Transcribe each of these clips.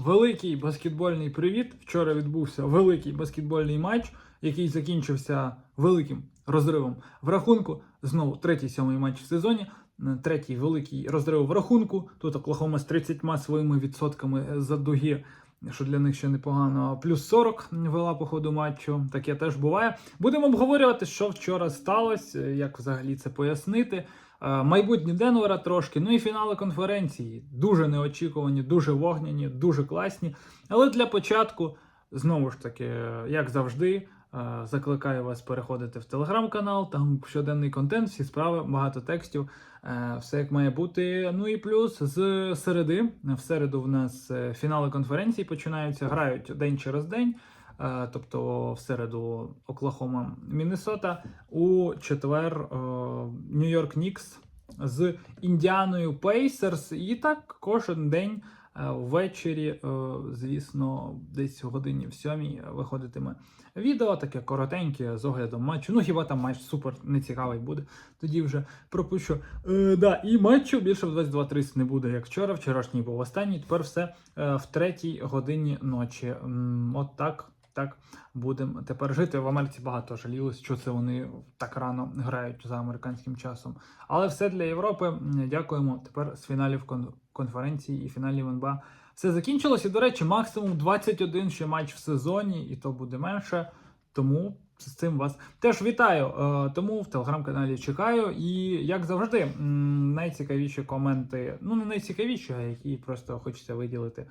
великий баскетбольний привіт. Вчора відбувся великий баскетбольний матч, який закінчився великим розривом в рахунку. Знову третій сьомий матч в сезоні. Е, Третій великий розрив в рахунку. Тут Оклахома з 30 своїми відсотками за дуги, що для них ще непогано. Плюс 40 вела по ходу матчу. Таке теж буває. Будемо обговорювати, що вчора сталося, як взагалі це пояснити. Е, Майбутнє Денвера трошки, ну і фінали конференції. Дуже неочікувані, дуже вогняні, дуже класні. Але для початку, знову ж таки, як завжди, е, закликаю вас переходити в телеграм-канал, там щоденний контент, всі справи, багато текстів, е, все як має бути. Ну і плюс з середи. В середу в нас фінали конференції починаються, грають день через день. Е, Тобто в середу Оклахома Міннесота, у четвер е, Нью-Йорк Нікс з Індіаною Пейсерс. І так кожен день е, ввечері, е, звісно, десь годині в сьомій виходитиме відео, таке коротеньке з оглядом матчу. Ну хіба там матч супер нецікавий буде, тоді вже пропущу. Е, да, і матчу більше в 22.30 не буде, як вчора. Вчорашній був останній. Тепер все е, в третій годині ночі. От так. Так будемо тепер жити. В Америці багато жалілось, що це вони так рано грають за американським часом. Але все для Європи. Дякуємо. Тепер з фіналів кон- конференції і фіналів НБА все закінчилось. І, до речі, максимум 21 ще матч в сезоні, і то буде менше. Тому з цим вас теж вітаю. Е, Тому в телеграм-каналі чекаю. І як завжди, найцікавіші коменти, ну не найцікавіші, а які просто хочеться виділити.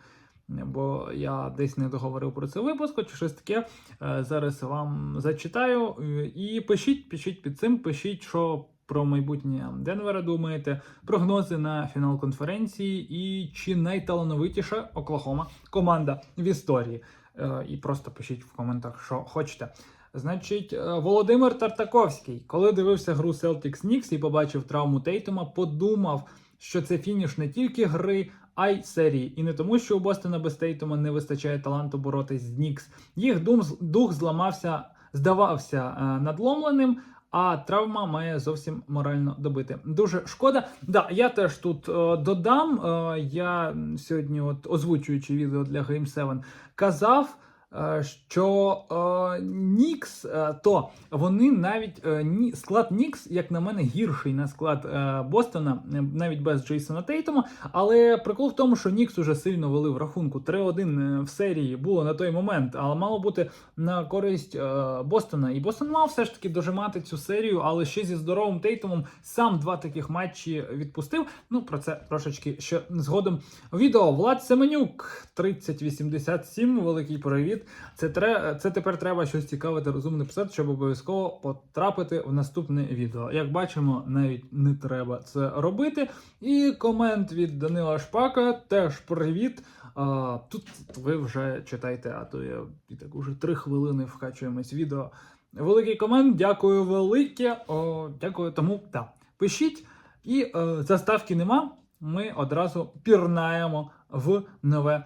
Бо я десь не договорив про це випуску, чи щось таке. Е, Зараз вам зачитаю. Е, І пишіть, пишіть під цим, пишіть, що про майбутнє Денвера думаєте, прогнози на фінал конференції і чи найталановитіша Оклахома команда в історії. Е, І просто пишіть в коментах, що хочете. Значить, Володимир Тартаковський, коли дивився гру Celtics Knicks і побачив травму Тейтума, подумав, що це фініш не тільки гри, й серії. І не тому, що у Бостона без Тейтума не вистачає таланту боротись з Нікс. Їх дух зламався, здавався е, надломленим. А травма має зовсім морально добити. Дуже шкода. Да, я теж тут е, додам. Е, я сьогодні, от озвучуючи відео для Game 7, казав. Е, Що е, Нікс, е, то вони навіть е, ні, склад Нікс, як на мене, гірший на склад е, Бостона, е, навіть без Джейсона Тейтума. Але прикол в тому, що Нікс уже сильно вели в рахунку 3-1 в серії було на той момент, але мало бути на користь е, Бостона. І Бостон мав все ж таки дожимати цю серію, але ще зі здоровим Тейтумом сам два таких матчі відпустив. Ну про це трошечки ще згодом. Відео Влад Семенюк 3087. Великий привіт. Це тре, це тепер треба щось цікаве та розумне писати, щоб обов'язково потрапити в наступне відео. Як бачимо, навіть не треба це робити. І комент від Данила Шпака теж привіт. А, тут ви вже читайте, а то я і так уже три хвилини вкачуємось відео. Великий комент, дякую велике. О, дякую тому. Так, пишіть. І е, заставки нема. Ми одразу пірнаємо в нове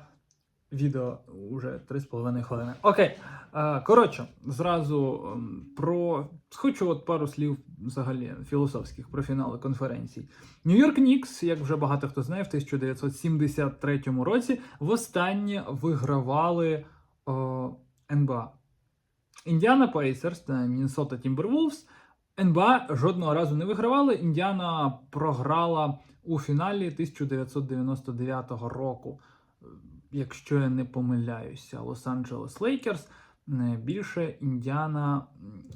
відео уже 3,5 хвилини. Окей. Е, коротше, зразу ем, про хочу от пару слів взагалі філософських про фінали конференцій. Нью-Йорк Нікс, як вже багато хто знає, в 1973 році востаннє вигравали о, НБА. Індіана Пейсерс та Міннесота Тімбервулфс НБА жодного разу не вигравали. Індіана програла у фіналі 1999 року. Е, Якщо я не помиляюся, Лос-Анджелес Лейкерс. Більше Індіана.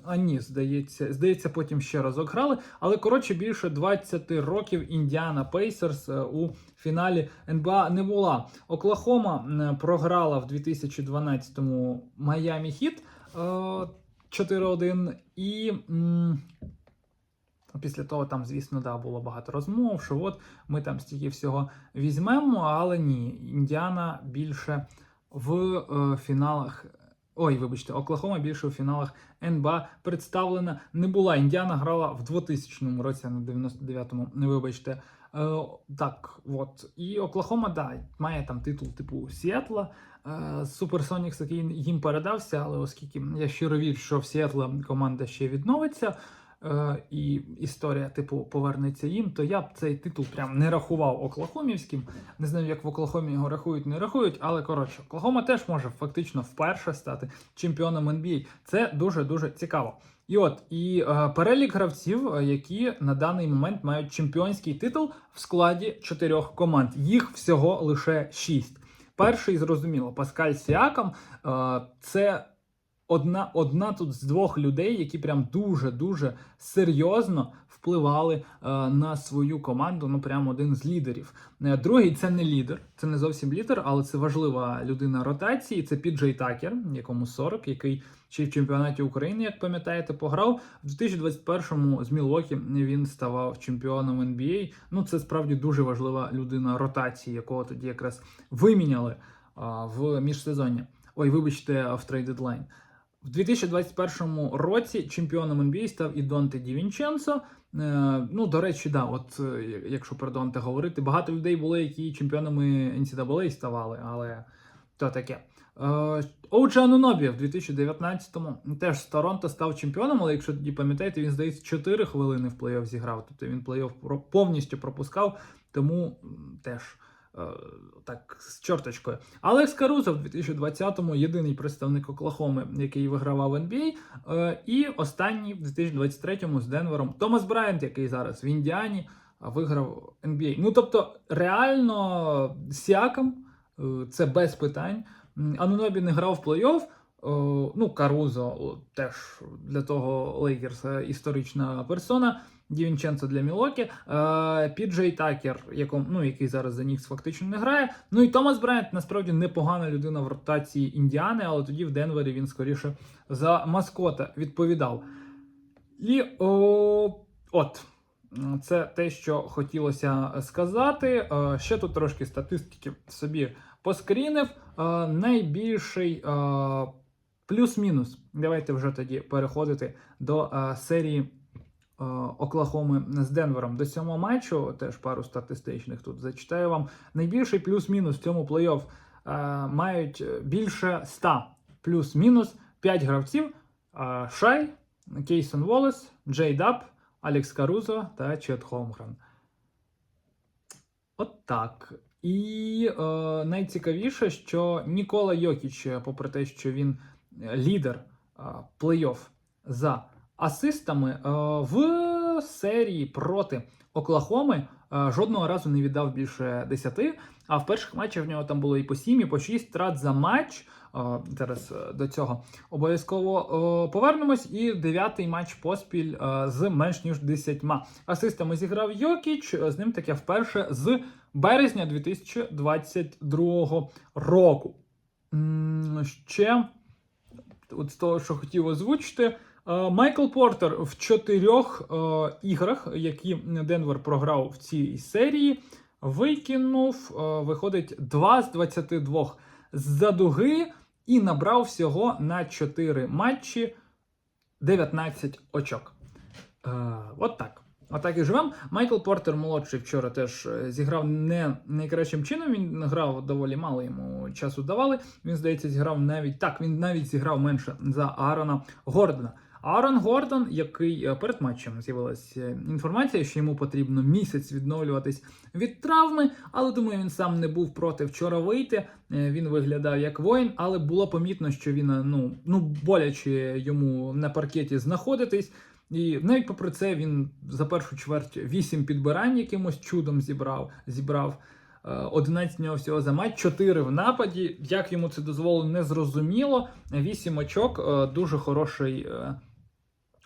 А ні, здається, здається, потім ще разок грали. Але коротше, більше 20 років Індіана Пейсерс е, у фіналі НБА не була. Оклахома програла в 2012-му Майамі Хіт е, 4-1. І м, після того там, звісно, да, було багато розмов, що от ми там стільки всього візьмемо, але ні, Індіана більше в е, фіналах. Ой, вибачте, Оклахома більше у фіналах НБА представлена не була. Індіана грала в 2000 році, а не 99-му, не вибачте. Е, так, от. І Оклахома, да, має там титул типу Сіетла. Е, Суперсонікс, який їм передався, але оскільки я щиро вірю, що в Сіетла команда ще відновиться. Е, і історія, типу, повернеться їм, то я б цей титул прям не рахував Оклахомівським. Не знаю, як в Оклахомі його рахують, не рахують, але коротше, Оклахома теж може фактично вперше стати чемпіоном NBA. Це дуже дуже цікаво. І от і е, перелік гравців, е, які на даний момент мають чемпіонський титул в складі чотирьох команд. Їх всього лише шість. Перший зрозуміло, Паскаль Сіакам е, це одна, одна тут з двох людей, які прям дуже дуже серйозно впливали е, на свою команду. Ну, прям один з лідерів. Е, Другий це не лідер, це не зовсім лідер, але це важлива людина ротації. Це Піджей Такер, якому 40, який ще в чемпіонаті України, як пам'ятаєте, пограв. В 2021-му з Мілокі він ставав чемпіоном NBA. Ну, це справді дуже важлива людина ротації, якого тоді якраз виміняли а, в міжсезоння. Ой, вибачте, в трейд дедлайн. В 2021 році чемпіоном NBA став і Донте Ді Вінченцо. Е, ну, до речі, да, от е, якщо про Донте говорити, багато людей були, які чемпіонами NCAA ставали, але то таке. Е, Оуджа Анунобі в 2019-му теж з Торонто став чемпіоном, але якщо тоді пам'ятаєте, він здається 4 хвилини в плей-офф зіграв. Тобто він плей-офф повністю пропускав, тому теж так з чорточкою. Алекс Карузо в 2020-му єдиний представник Оклахоми, який вигравав NBA. Е, і останній в 2023-му з Денвером Томас Брайант, який зараз в Індіані виграв NBA. Ну тобто, реально Сіакам е, це без питань. Анунобі не грав в плей-офф. Ну, Карузо теж для того Лейкерса історична персона. Дівінченцо для Мілокі, е, Піджей Такер, яком, ну, який зараз за Нікс фактично не грає. Ну і Томас Брайант насправді непогана людина в ротації Індіани, але тоді в Денвері він скоріше за маскота відповідав. І о, от. Це те, що хотілося сказати. Е, Ще тут трошки статистики собі поскрінив. Е, Найбільший плюс-мінус. Давайте вже тоді переходити до серії Оклахоми з Денвером. До цього матчу теж пару статистичних тут зачитаю вам. Найбільший плюс-мінус в цьому плей-офф е, мають більше 100 плюс-мінус 5 гравців: е, Шай, Кейсон Волес, Джей Даб, Алекс Карузо та Чет Холмгрен. От так. І е, найцікавіше, що Нікола Йокіч, попри те, що він е, лідер е, плей-офф за асистами, е, в серії проти Оклахоми е, жодного разу не віддав більше 10. А в перших матчах в нього там було і по 7, і по 6 трат за матч. Е, зараз до цього обов'язково повернемось. І дев'ятий матч поспіль з менш ніж 10 асистами зіграв Йокіч. З ним таке вперше з березня 2022 року. Ще от з того, що хотів озвучити. Е, Майкл Портер в чотирьох е, іграх, які Денвер програв в цій серії, викинув, е, виходить, 2 з 22 з-за дуги і набрав всього на 4 матчі 19 очок. От так. Отак і живем. Майкл Портер молодший вчора теж зіграв не найкращим чином. Він грав доволі мало йому часу давали. Він, здається, зіграв навіть так. Він навіть зіграв менше за Аарона Гордона. Аарон Гордон, який е, перед матчем з'явилася інформація, що йому потрібно місяць відновлюватись від травми, але думаю, він сам не був проти вчора вийти. Е, Він виглядав як воїн, але було помітно, що він е, ну, ну боляче йому на паркеті знаходитись. І навіть попри це він за першу чверть 8 підбирань якимось чудом зібрав. зібрав. Е, 11 нього всього за матч, 4 в нападі. Як йому це дозволено, не зрозуміло. 8 очок, е, дуже хороший е,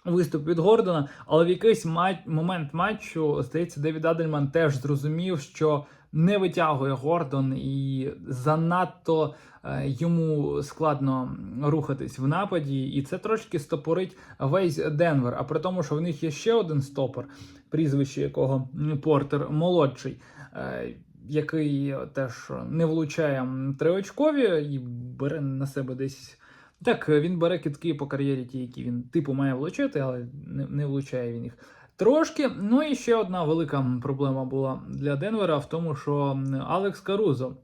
виступ від Гордона. Але в якийсь мат... момент матчу, здається, Девід Адельман теж зрозумів, що не витягує Гордон і занадто е, йому складно рухатись в нападі. І це трошки стопорить весь Денвер. А при тому, що в них є ще один стопор, прізвище якого Портер молодший. е, Який теж не влучає триочкові і бере на себе десь. Так, він бере китки по кар'єрі, ті, які він типу має влучити, але не, не влучає він їх трошки. Ну і ще одна велика проблема була для Денвера в тому, що Алекс Карузо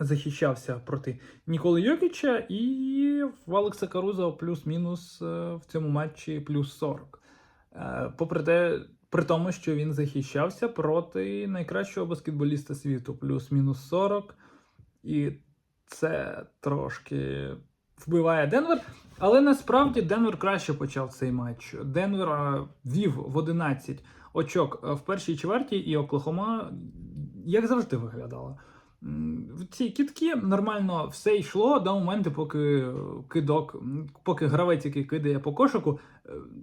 захищався проти Ніколи Йокіча, і в Алекса Карузо плюс-мінус е, в цьому матчі плюс 40. Е, Попри те, при тому, що він захищався проти найкращого баскетболіста світу, плюс-мінус 40. І це трошки вбиває Денвер. Але насправді Денвер краще почав цей матч. Денвер е, вів в 11 очок е, в першій чверті, і Оклахома, як завжди, виглядала. В ці кітки нормально все йшло до моменту, поки е, кидок, поки гравець, який кидає по кошику,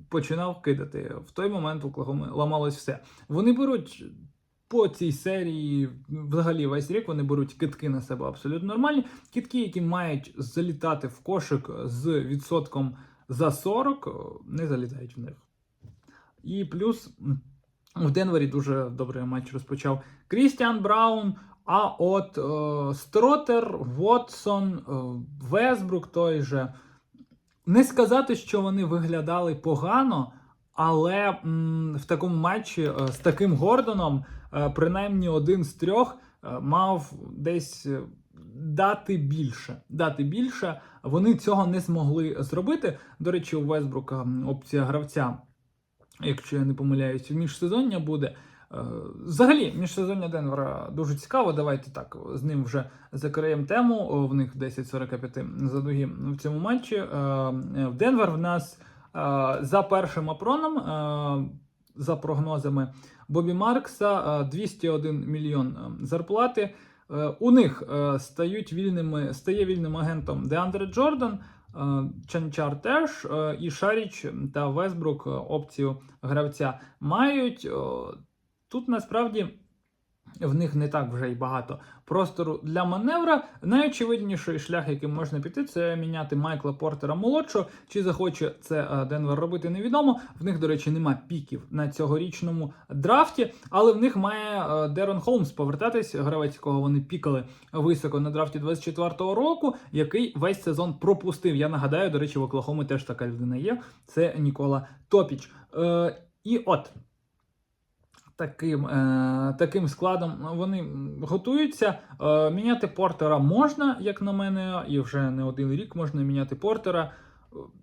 починав кидати. В той момент у Оклахоми ламалось все. Вони беруть по цій серії, взагалі весь рік вони беруть китки на себе абсолютно нормальні. Кітки, які мають залітати в кошик з відсотком за 40, не залітають в них. І плюс в Денвері дуже добрий матч розпочав Крістіан Браун. А от е, Стротер, Вотсон, е, Весбрук той же. Не сказати, що вони виглядали погано, але м, в такому матчі е, з таким Гордоном, принаймні один з трьох е, мав десь е, дати більше. Дати більше. Вони цього не змогли зробити. До речі, у Весбрука опція гравця, якщо я не помиляюсь, в міжсезоння буде. Е, Взагалі, міжсезоння Денвера дуже цікаво. Давайте так з ним вже закриємо тему. В них 10.45 за дуги в цьому матчі. Е, В Денвер в нас е, за першим апроном, е, за прогнозами Бобі Маркса, е, 201 мільйон е, зарплати. Е, У них е, стають вільними, стає вільним агентом Деандре Джордан. е, Чанчар теж е, і Шаріч та Весбрук е, опцію гравця мають. Тут насправді в них не так вже й багато простору для маневра. Найочевидніший шлях, яким можна піти, це міняти Майкла Портера молодшого. Чи захоче це е, Денвер робити, невідомо. В них, до речі, нема піків на цьогорічному драфті, але в них має е, Дерон Холмс повертатись, гравець, якого вони пікали високо на драфті 24-го року, який весь сезон пропустив. Я нагадаю, до речі, в Оклахомі теж така людина є. Це Нікола Топіч. Е, і от таким, е, таким складом вони готуються. Е, міняти Портера можна, як на мене, і вже не один рік можна міняти Портера.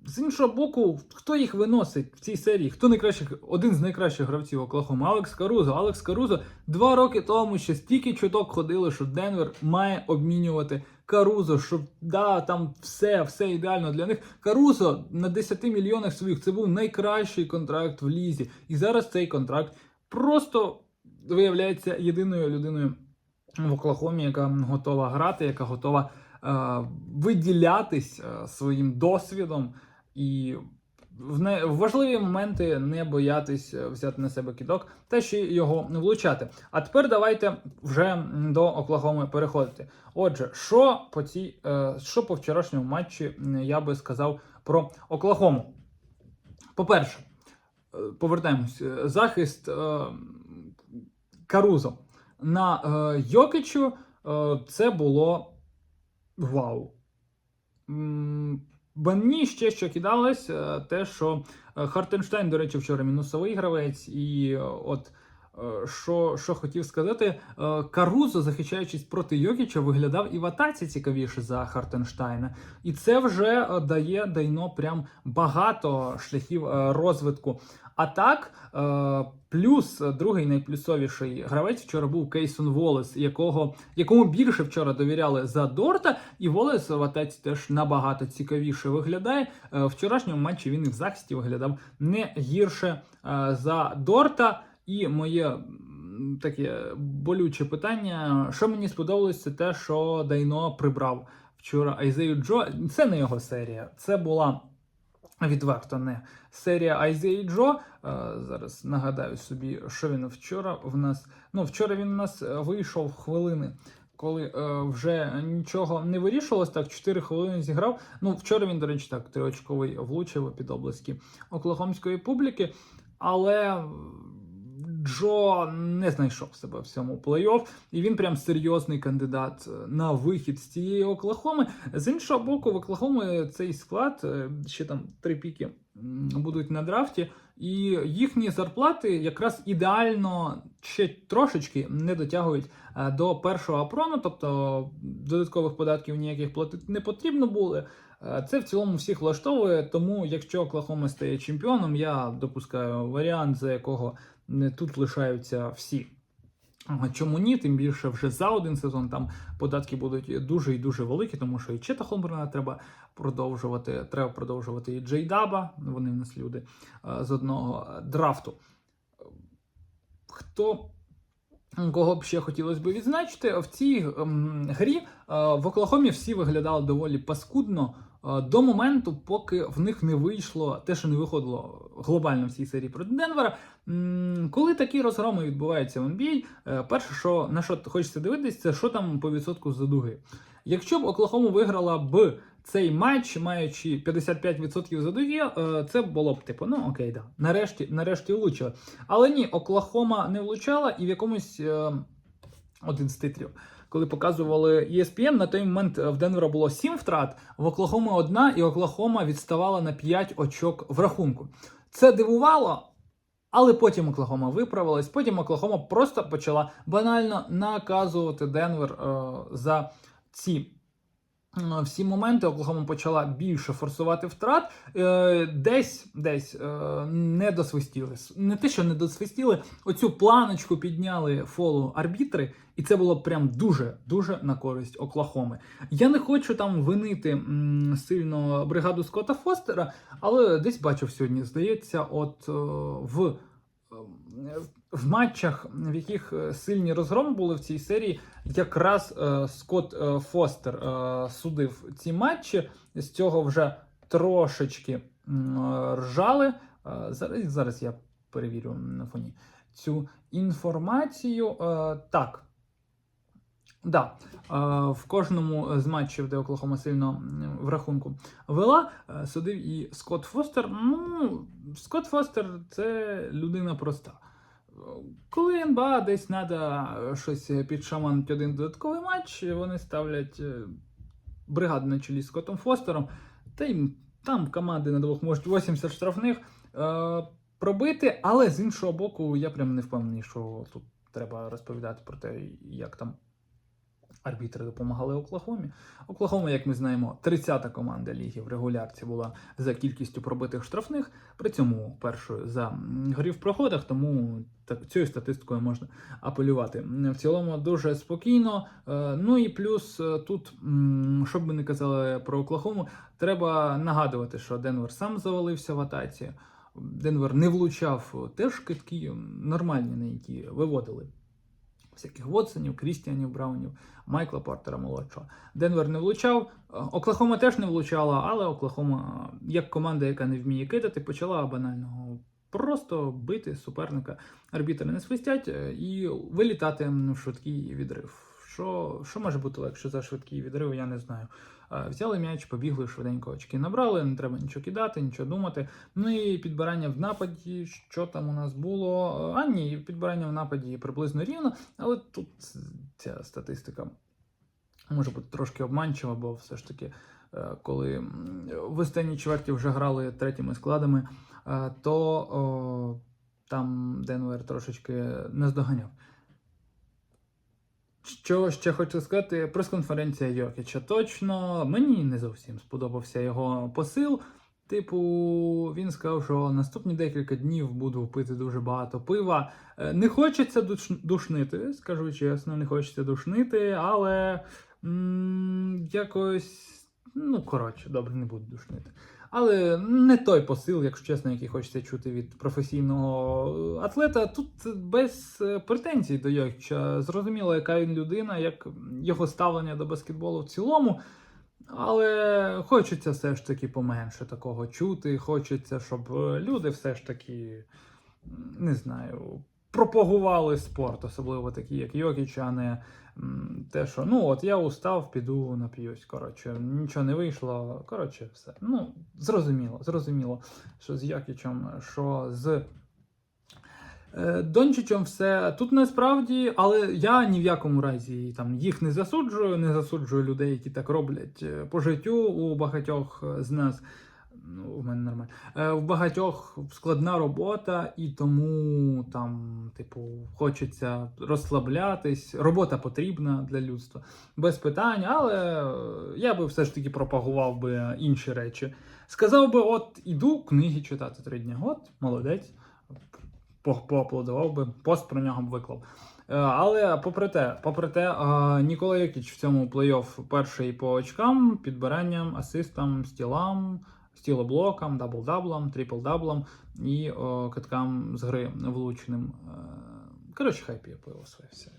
З іншого боку, хто їх виносить в цій серії? Хто найкращих, один з найкращих гравців Оклахоми? Алекс Карузо. Алекс Карузо два роки тому ще стільки чуток ходили, що Денвер має обмінювати Карузо, щоб да, там все, все ідеально для них. Карузо на 10 мільйонах своїх це був найкращий контракт в лізі. І зараз цей контракт просто виявляється єдиною людиною в Оклахомі, яка готова грати, яка готова е, виділятись е, своїм досвідом і в, не, важливі моменти не боятись е, взяти на себе кидок та ще його влучати. А тепер давайте вже до Оклахоми переходити. Отже, що по цій, е, що по вчорашньому матчі я би сказав про Оклахому? По-перше, повертаємось. е, Захист е, Карузо на е, Йокичу це було вау. Мені ще що кидалось, те, що Хартенштейн, до речі, вчора мінусовий гравець, і от що, що хотів сказати, е, Карузо, захищаючись проти Йокіча, виглядав і в атаці цікавіше за Хартенштайна. І це вже е, дає дайно прям багато шляхів е, розвитку. А так, е, плюс е, другий найплюсовіший гравець вчора був Кейсон Волес, якого, якому більше вчора довіряли за Дорта, і Волес в атаці теж набагато цікавіше виглядає. Е, вчорашньому матчі він і в захисті виглядав не гірше е, за Дорта. І моє таке болюче питання: що мені сподобалось, це те, що Дайно прибрав вчора Айзею Джо. Це не його серія, це була. Відверто не серія Айзеї Джо. Е, зараз нагадаю собі, що він вчора в нас. Ну, вчора він у нас е, вийшов хвилини, коли е, вже нічого не вирішувалось. Так, 4 хвилини зіграв. Ну, вчора він, до речі, так, триочковий влучив під обласки оклахомської публіки. Але Джо не знайшов себе в цьому плей-офф, і він прям серйозний кандидат на вихід з цієї Оклахоми. З іншого боку, в Оклахоми цей склад е, ще там три піки будуть на драфті, і їхні зарплати якраз ідеально ще трошечки не дотягують е, до першого апрону, тобто додаткових податків ніяких платити не потрібно було. Е, Це в цілому всіх влаштовує, тому якщо Оклахома стає чемпіоном, я допускаю варіант, за якого тут лишаються всі. Чому ні? Тим більше вже за один сезон там податки будуть дуже і дуже великі, тому що і Чета Холмберна треба продовжувати. Треба продовжувати і Джей Даба. Вони в нас люди е, з одного драфту. Хто кого б ще хотілося б відзначити, в цій ем, грі е, в Оклахомі всі виглядали доволі паскудно е, до моменту, поки в них не вийшло те, що не виходило глобально в цій серії проти Денвера. Коли такі розгроми відбуваються в NBA, е, перше, що на що хочеться дивитися, це що там по відсотку за дуги. Якщо б Оклахома виграла б цей матч, маючи 55% за дуги, е, це було б типу, ну окей, да. Нарешті, нарешті влучили. Але ні, Оклахома не влучала, і в якомусь е, один з титрів. Коли показували ESPN, на той момент в Денвера було 7 втрат, в Оклахома одна, і Оклахома відставала на 5 очок в рахунку. Це дивувало, але потім Оклахома виправилась. Потім Оклахома просто почала банально наказувати Денвер е, за ці. Е, Всі моменти Оклахома почала більше форсувати втрат, е, десь десь е, не досвистіли. Не те, що не досвистіли, оцю планочку підняли фолу арбітри, і це було прям дуже дуже на користь Оклахоми. Я не хочу там винити сильно бригаду Скотта Фостера, але десь бачив сьогодні, здається, от в, в матчах, в яких е, сильні розгроми були в цій серії, якраз е, Скотт е, Фостер е, судив ці матчі. З цього вже трошечки е, ржали. Е, зараз, зараз я перевірю на фоні цю інформацію. Е, так. Да, е, в кожному з матчів, де Оклахома сильно в рахунку вела, е, судив і Скотт Фостер. Ну, Скотт Фостер це людина проста. Е, Коли НБА десь треба щось підшаманити один додатковий матч, вони ставлять е, бригаду на чолі з Котом Фостером, та й там команди на двох можуть 80 штрафних е, пробити, але з іншого боку, я прям не впевнений, що тут треба розповідати про те, як там арбітри допомагали Оклахомі. Оклахома, як ми знаємо, 30-та команда ліги в регулярці була за кількістю пробитих штрафних, при цьому першою за грі в проходах, тому цією статистикою можна апелювати. В цілому дуже спокійно. Е, Ну і плюс е, тут, м, що ми не казали про Оклахому, треба нагадувати, що Денвер сам завалився в атаці. Денвер не влучав теж китки нормальні, на які виводили всяких Вотсонів, Крістіанів, Браунів, Майкла Портера молодшого. Денвер не влучав. Е, Оклахома теж не влучала, але Оклахома, е, як команда, яка не вміє кидати, почала банально просто бити суперника. Арбітри не свистять е, і вилітати в швидкий відрив. Що, що може бути легше за швидкий відрив, я не знаю. Е, Взяли м'яч, побігли швиденько очки набрали, не треба нічого кидати, нічого думати. Ну і підбирання в нападі, що там у нас було. А ні, підбирання в нападі приблизно рівно, але тут ця статистика може бути трошки обманчива, бо все ж таки, е, коли в останній чверті вже грали третіми складами, е, то о, там Денвер трошечки наздоганяв. Що ще хочу сказати, прес-конференція Йокіча. Точно мені не зовсім сподобався його посил. Типу, він сказав, що наступні декілька днів буду пити дуже багато пива. Е, Не хочеться душ- душнити, скажу чесно, не хочеться душнити, але м- якось, ну коротше, добре, не буду душнити. Але не той посил, якщо чесно, який хочеться чути від професійного атлета. Тут без е, претензій до Йокіча. Зрозуміло, яка він людина, як його ставлення до баскетболу в цілому. Але хочеться все ж таки поменше такого чути. Хочеться, щоб люди все ж таки, не знаю, пропагували спорт, особливо такі, як Йокіч, а не те, що ну от я устав, піду нап'юсь. Коротше, нічого не вийшло. Коротше, все. Ну, зрозуміло, зрозуміло, що з Йокічем, що з. Е, Дончичем все тут насправді, але я ні в якому разі там їх не засуджую, не засуджую людей, які так роблять е, по життю у багатьох з нас. Ну, у мене нормально. Е, в багатьох складна робота, і тому там, типу, хочеться розслаблятись. Робота потрібна для людства, без питань, але я би все ж таки пропагував би інші речі. Сказав би: от іду книги читати три дні. От, молодець. Поаплодував би, пост про нього б виклав. Е, Але попри те, попри те, е, Нікола Йокіч в цьому плей-офф перший по очкам, підбиранням, асистам, стілам, стілоблокам, дабл-даблам, трипл-даблам і о, каткам з гри влученим. Е, Коротше, я появив своє все.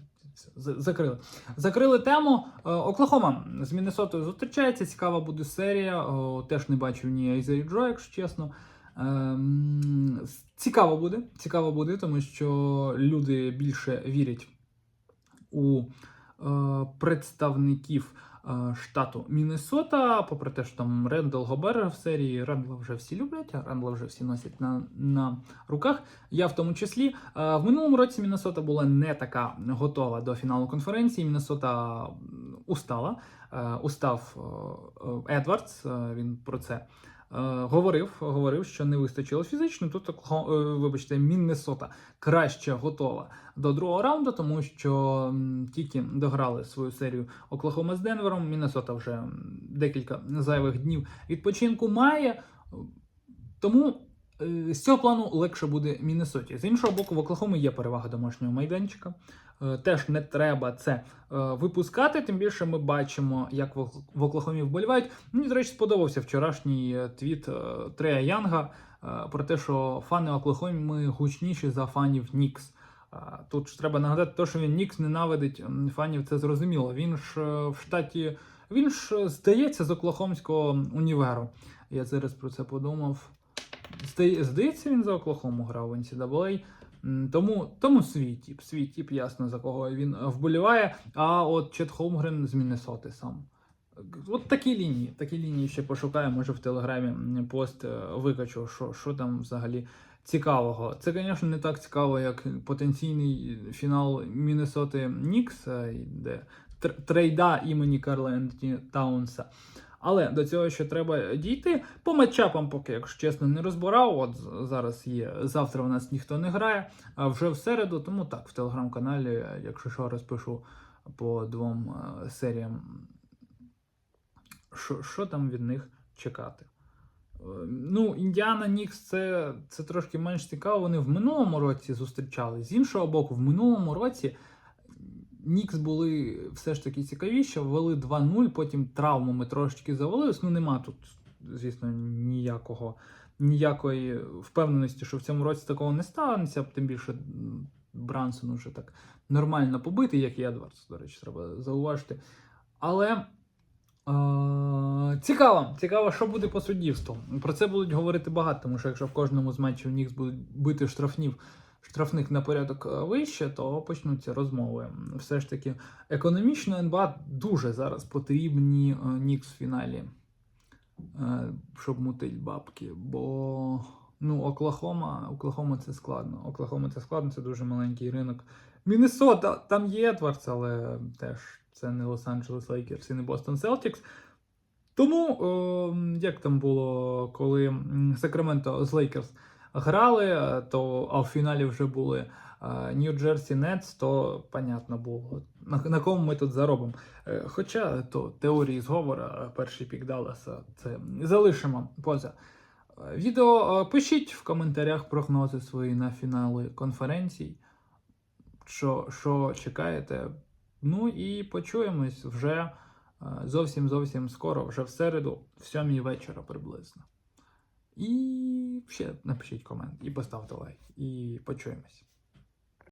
Закрили. Закрили тему. Е, Оклахома з Міннесотою зустрічається. Цікава буде серія. Теж не бачив ні Айзері Джо, якщо чесно. Ем, Цікаво буде. Цікаво буде, тому що люди більше вірять у е, представників е, штату Міннесота, попри те, що там Рендел Гобер в серії Рендла вже всі люблять, Рендла вже всі носять на, на руках. Я в тому числі. Е, в минулому році Міннесота була не така готова до фіналу конференції. Міннесота устала. Е, устав е, е, Едвардс, е, він про це. Е, Говорив, говорив, що не вистачило фізично. Тут е, вибачте, Міннесота краще готова до другого раунду, тому що тільки дограли свою серію Оклахома з Денвером. Міннесота вже декілька зайвих днів відпочинку має. Тому е, з цього плану легше буде Міннесоті. З іншого боку, в Оклахомі є перевага домашнього майданчика. Е, Теж не треба це е, випускати. Тим більше ми бачимо, як в Оклахомі вболівають. Мені, до речі, сподобався вчорашній е, твіт е, Трея Янга е, про те, що фани Оклахоми гучніші за фанів Нікс. Е, Тут ж треба нагадати, те, що він Нікс ненавидить фанів, це зрозуміло. Він ж е, в штаті, він ж е, здається з Оклахомського універу. Я зараз про це подумав. Здає- Здається, він за Оклахому грав в NCAA. Тому, тому свій тіп, свій тіп, ясно, за кого він вболіває. А от Чет Холмгрен з Міннесоти сам. От такі лінії, такі лінії ще пошукаю, може в Телеграмі пост е, викачу, що, що там взагалі цікавого. Це, звісно, не так цікаво, як потенційний фінал Міннесоти Нікс, е, де трейда імені Карла Ентоні Таунса. Але до цього ще треба дійти. По матчапам, поки, якщо чесно, не розбирав. От зараз є. Завтра у нас ніхто не грає, а вже в середу, тому так, в телеграм-каналі, якщо що, розпишу по двом е, серіям, що, що там від них чекати. Е, Ну, Індіана Нікс це, це трошки менш цікаво. Вони в минулому році зустрічались. З іншого боку, в минулому році Нікс були все ж таки цікавіші, ввели 2-0, потім травмами трошечки завалились. Ну, нема тут, звісно, ніякого, ніякої впевненості, що в цьому році такого не станеться, тим більше Брансон уже так нормально побитий, як і Едвардс, до речі, треба зауважити. Але е, цікаво, цікаво, що буде по суддівству. Про це будуть говорити багато, тому що якщо в кожному з матчів Нікс будуть бити штрафнів, штрафних на порядок е, вище, то почнуться розмови. Все ж таки, економічно НБА дуже зараз потрібні е, Нікс в фіналі, е, щоб мутить бабки. Бо ну, Оклахома, Оклахома це складно. Оклахома це складно, це дуже маленький ринок. Міннесота, там є Едвардс, але теж це не Лос-Анджелес Лейкерс і не Бостон Селтікс. Тому, е, як там було, коли Сакраменто з Лейкерс грали, е, то а в фіналі вже були Нью-Джерсі Нетс, то понятно було, на, на кому ми тут заробимо. Е, Хоча то теорії зговора, е, перший пік Далласа, це залишимо поза. Відео пишіть в коментарях прогнози свої на фінали конференцій. Що, що чекаєте? Ну і почуємось вже зовсім зовсім скоро, вже в середу, в сьомій вечора приблизно. І ще напишіть комент, і поставте лайк, і почуємось.